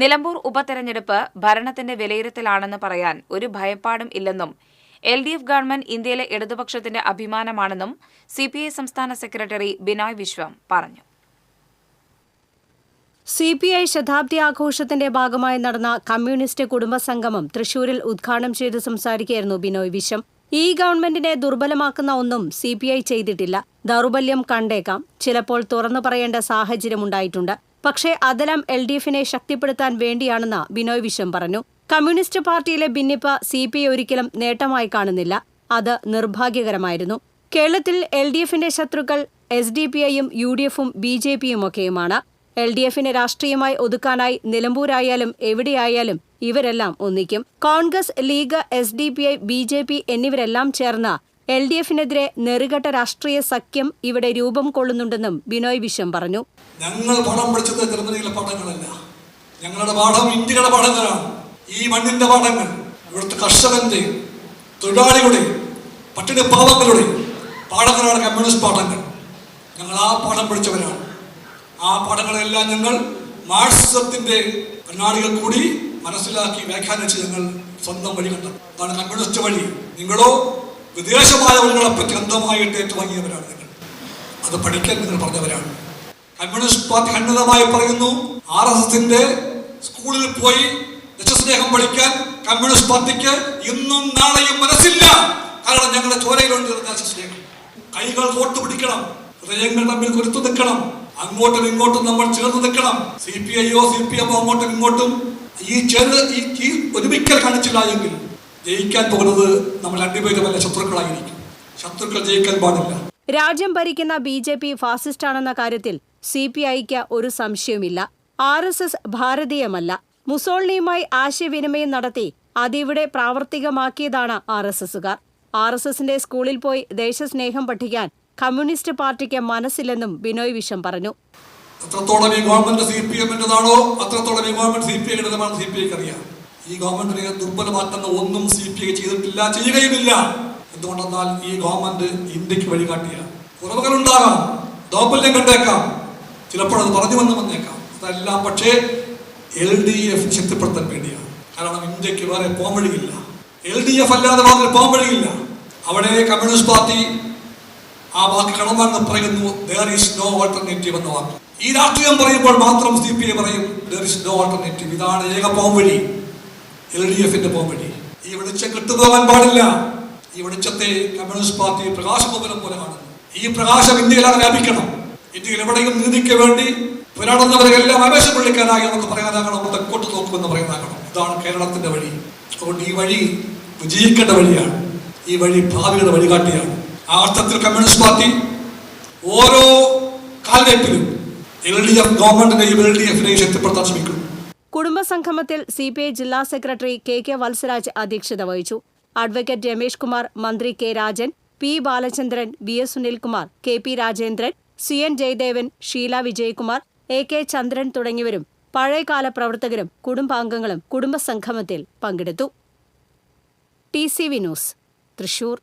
നിലമ്പൂർ ഉപതെരഞ്ഞെടുപ്പ് ഭരണത്തിന്റെ വിലയിരുത്തലാണെന്ന് പറയാൻ ഒരു ഭയപ്പാടും ഇല്ലെന്നും എൽ ഡി എഫ് ഗവൺമെന്റ് ഇന്ത്യയിലെ ഇടതുപക്ഷത്തിന്റെ അഭിമാനമാണെന്നും സി പി ഐ സംസ്ഥാന സെക്രട്ടറി ബിനോയ് വിശ്വം പറഞ്ഞു. സി പി ഐ ശതാബ്ദി ആഘോഷത്തിന്റെ ഭാഗമായി നടന്ന കമ്മ്യൂണിസ്റ്റ് കുടുംബസംഗമം തൃശൂരിൽ ഉദ്ഘാടനം ചെയ്ത് സംസാരിക്കുകയായിരുന്നു ബിനോയ് വിശ്വം. ഈ ഗവൺമെന്റിനെ ദുർബലമാക്കുന്ന ഒന്നും സി പി ഐ ചെയ്തിട്ടില്ല. ദൗർബല്യം കണ്ടേക്കാം. ചിലപ്പോൾ തുറന്നു പറയേണ്ട സാഹചര്യമുണ്ടായിട്ടുണ്ട്. പക്ഷേ അതെല്ലാം എൽ ഡി എഫിനെ ശക്തിപ്പെടുത്താൻ വേണ്ടിയാണെന്ന് ബിനോയ് വിശ്വം പറഞ്ഞു. കമ്മ്യൂണിസ്റ്റ് പാർട്ടിയിലെ ഭിന്നിപ്പ് സി പി ഐ ഒരിക്കലും നേട്ടമായി കാണുന്നില്ല. അത് നിർഭാഗ്യകരമായിരുന്നു. കേരളത്തിൽ എൽ ഡി എഫിന്റെ ശത്രുക്കൾ എസ് ഡി പി ഐയും യു ഡി എഫും ബി ജെ പിയും ഒക്കെയുമാണ് എൽ ഡി എഫിനെ രാഷ്ട്രീയമായി ഒതുക്കാനായി നിലമ്പൂരായാലും എവിടെയായാലും ഇവരെല്ലാം ഒന്നിക്കും. Congress League S D P I B J P എന്നിവരെല്ലാം ചേർന്ന് എൽ ഡി എഫിനെതിരെ നെറുകെട്ട രാഷ്ട്രീയ സഖ്യം ഇവിടെ രൂപം കൊള്ളുന്നുണ്ടെന്നും ബിനോയ് വിശ്വം പറഞ്ഞു. ഞങ്ങൾ പാഠം പഠിച്ചത് ജർമ്മനിയിലെ പാഠങ്ങളല്ല. ഞങ്ങളുടെ പാഠം ഇന്ത്യയുടെ പാഠങ്ങളാണ്. ഈ മണ്ണിന്റെ പാഠങ്ങൾ ഇവിടുത്തെ കർഷകന്റെ തൊഴിലാളികളുടെ പട്ടിണി പാവങ്ങളുടെ പാഠങ്ങളാണ് കമ്മ്യൂണിസ്റ്റ് പാഠങ്ങൾ. ഞങ്ങൾ ആ പാഠം പഠിച്ചവരാണ് ആ പാഠങ്ങളെല്ലാം ഞങ്ങൾ മാർക്സിസത്തിന്റെ കണ്ണാടികൾ കൂടി മനസ്സിലാക്കി വ്യാഖ്യാനിച്ച് ഞങ്ങൾ സ്വന്തം വഴി കണ്ടത്. അതാണ് കമ്മ്യൂണിസ്റ്റ് വഴി. നിങ്ങളോ വിദേശമായ വഴികളെ പ്രത്യന്തമായിട്ട് ഏറ്റുവാങ്ങിയവരാണ് നിങ്ങൾ. അത് പഠിക്കാൻ നിങ്ങൾ പറഞ്ഞവരാണ്. കമ്മ്യൂണിസ്റ്റ് പാർട്ടി ഖണ്ഡിതമായി പറയുന്നു ആർ എസ് എസിന്റെ സ്കൂളിൽ പോയി ദശസ്നേഹം പഠിക്കാൻ കമ്മ്യൂണിസ്റ്റ് പാർട്ടിക്ക് ഇന്നും നാളെയും മനസ്സില്ല. കാരണം ഞങ്ങളുടെ ചോരയിലുണ്ട് ദശസ്നേഹം കൈകൾ കോർത്തു പിടിക്കണം ഹൃദയങ്ങൾ തമ്മിൽ കുരുത്തു നിൽക്കണം അങ്ങോട്ടും ഇങ്ങോട്ടും നമ്മൾ ചേർന്ന് നിൽക്കണം. സി പി ഐയോ സി പി എമ്മോ അങ്ങോട്ടും ഇങ്ങോട്ടും ഈ ചേർന്ന് ഈ ഒരുമിക്കൽ കാണിച്ചില്ല എങ്കിൽ ജയിക്കാൻ പോകുന്നത് നമ്മൾ രണ്ടുപേരുമല്ല ശത്രുക്കളായിരിക്കും. ശത്രുക്കൾ ജയിക്കാൻ പാടില്ല. രാജ്യം ഭരിക്കുന്ന ബി ജെ പി ഫാസിസ്റ്റാണെന്ന കാര്യത്തിൽ സി പി ഐക്ക് ഒരു സംശയവുമില്ല. ആർ എസ് എസ് ഭാരതീയമല്ല. മുസോളിനിയുമായി ആശയവിനിമയം നടത്തി അതിവിടെ പ്രാവർത്തികമാക്കിയതാണ് ആർ എസ് എസുകാർ ആർ എസ് എസിന്റെ സ്കൂളിൽ പോയി ദേശസ്നേഹം പഠിക്കാൻ കമ്മ്യൂണിസ്റ്റ് പാർട്ടിക്ക് മനസ്സില്ലെന്നും ബിനോയ് വിഷം പറഞ്ഞു. എത്രത്തോളം ഈ ഗവൺമെന്റ് സി പി എമ്മിന്റെതാണോ അത്രത്തോളം ഈ ഗവൺമെന്റ് സി പി ഐ അറിയാം. ഈ ഗവൺമെന്റിനെ ദുർബലമാക്കുന്ന ഒന്നും സി പി ഐ ചെയ്തിട്ടില്ല ചെയ്യുകയുമില്ല. എന്തുകൊണ്ടെന്നാൽ ഈ ഗവൺമെന്റ് ഇന്ത്യയ്ക്ക് വഴികാട്ടിയ കുറവുകളുണ്ടാകാം ദൗർബല്യം കണ്ടേക്കാം ചിലപ്പോൾ അത് പറഞ്ഞു വന്ന് വന്നേക്കാം. അതെല്ലാം പക്ഷേ എൽ ഡി എഫ് ശക്തിപ്പെടുത്താൻ വേണ്ടിയാണ്. കാരണം ഇന്ത്യയ്ക്ക് വേറെ പോകാൻ വഴിയില്ല. എൽ ഡി എഫ് അല്ലാതെ വേറെ പോകാൻ വഴിയില്ല. അവിടെ കമ്മ്യൂണിസ്റ്റ് പാർട്ടി ആ വാക്ക് കടന്നു പറയുന്നു ദർ ഈസ് നോ ഓൾട്ടർനേറ്റീവ് എന്ന വാക്ക്. ഈ രാഷ്ട്രീയം പറയുമ്പോൾ മാത്രം സി പി ഐ പറയും ദർ ഈസ് നോ ഓൾട്ടർനേറ്റീവ് ഇതാണ് ഏക പോംവഴി എൽ ഡി എഫിന്റെ പോംവഴി ഈ വെളിച്ചം കിട്ടുപോകാൻ പാടില്ല. ഈ വെളിച്ചത്തെ കമ്മ്യൂണിസ്റ്റ് പാർട്ടി പ്രകാശമോപനം പോലെ കാണുന്നു. ഈ പ്രകാശം ഇന്ത്യയിലാണ് വ്യാപിക്കണം. ഇന്ത്യയിൽ എവിടെയും നീതിക്ക് വേണ്ടി പോരാടുന്നവരെല്ലാം ആവേശം വിളിക്കാനായി നമുക്ക് പറയാനാകണം തെക്കോട്ട് നോക്കുമെന്ന് പറയാനാകണം. ഇതാണ് കേരളത്തിന്റെ വഴി. അതുകൊണ്ട് ഈ വഴി വിജയിക്കേണ്ട വഴിയാണ്. ഈ വഴി ഭാവിയുടെ വഴികാട്ടിയാണ്. ആ അർത്ഥത്തിൽ കമ്മ്യൂണിസ്റ്റ് പാർട്ടി ഓരോ കാൽവയ്പിലും എൽ ഡി എഫ് ഗവൺമെന്റിനെയും എൽ ഡി എഫിനെയും ശക്തിപ്പെടുത്താൻ ശ്രമിക്കുന്നു. കുടുംബസംഗമത്തിൽ സി പി ഐ ജില്ലാ സെക്രട്ടറി കെ കെ വത്സരാജ് അധ്യക്ഷത വഹിച്ചു. അഡ്വക്കേറ്റ് രമേഷ് കുമാർ മന്ത്രി K Rajan P Balachandran V S Sunilkumar K P Rajendran C N Jayadevan Sheela Vijayakumar A K Chandran തുടങ്ങിയവരും പഴയകാല പ്രവർത്തകരും കുടുംബാംഗങ്ങളും കുടുംബസംഗമത്തിൽ പങ്കെടുത്തു. T C V news Thrissur.